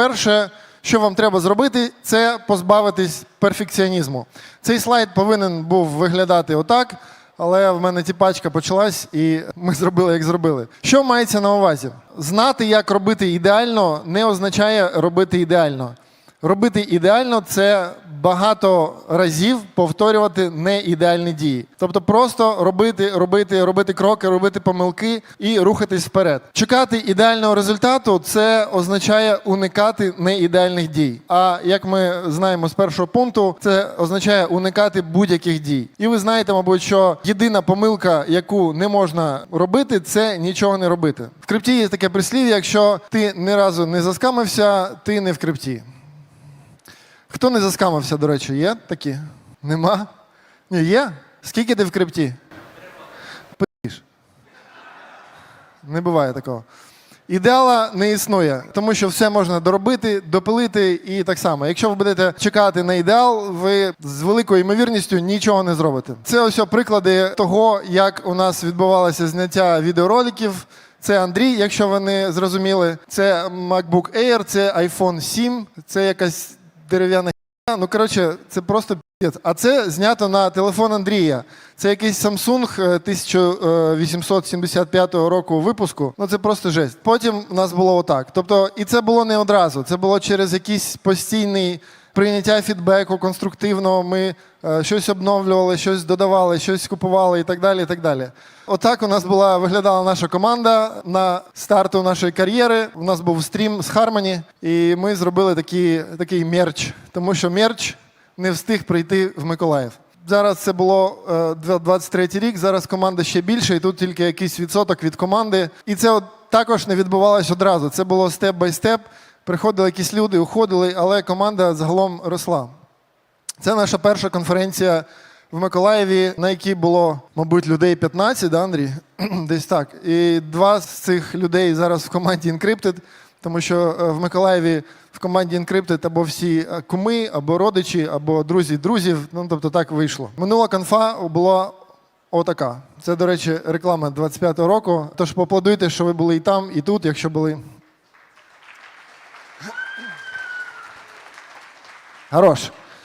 перше, що вам треба зробити, це позбавитись перфекціонізму. Цей слайд повинен був виглядати отак, але в мене тіпачка почалась, і ми зробили, як зробили. Що мається на увазі? Знати, як робити ідеально, не означає робити ідеально. Робити ідеально це багато разів повторювати неідеальні дії. Тобто просто робити, робити, робити кроки, робити помилки і рухатись вперед. Чекати ідеального результату це означає уникати неідеальних дій. А як ми знаємо з першого пункту, це означає уникати будь-яких дій. І ви знаєте, мабуть, що єдина помилка, яку не можна робити, це нічого не робити. В крипті є таке прислів'я: якщо ти ні разу не заскамився, ти не в крипті. Хто не заскамився, до речі, є такі? Нема? Ні, є? Скільки ти в крипті? Пиш. Не буває такого. Ідеала не існує, тому що все можна доробити, допилити і так само. Якщо ви будете чекати на ідеал, ви з великою ймовірністю нічого не зробите. Це ось приклади того, як у нас відбувалося зняття відеороликів. Це Андрій, якщо ви не зрозуміли. Це MacBook Air, це iPhone 7, це якась дерев'яна хіна. Ну, коротше, це просто піздець. А це знято на телефон Андрія. Це якийсь Samsung е, 1875 року випуску. Ну це просто жесть. Потім у нас було отак. Тобто, і це було не одразу. Це було через якийсь постійний прийняття фідбеку конструктивного. Ми е, щось обновлювали, щось додавали, щось купували і так далі. І так далі. Отак у нас була виглядала наша команда на старту нашої кар'єри. У нас був стрім з Harmony, і ми зробили такий, такий мерч, тому що мерч не встиг прийти в Миколаїв. Зараз це було е, 23 рік. Зараз команда ще більше, і тут тільки якийсь відсоток від команди. І це от також не відбувалося одразу. Це було степ бай степ. Приходили якісь люди, уходили, але команда загалом росла. Це наша перша конференція в Миколаєві, на якій було, мабуть, людей 15, да, Андрій? Десь так. І два з цих людей зараз в команді Encrypted, тому що е, в Миколаєві в команді Encrypted або всі е, куми, або родичі, або друзі друзів. Ну, тобто так вийшло. Минула конфа була отака. Це, до речі, реклама 25-го року. Тож поаплодуйте, що ви були і там, і тут, якщо були. Хорош.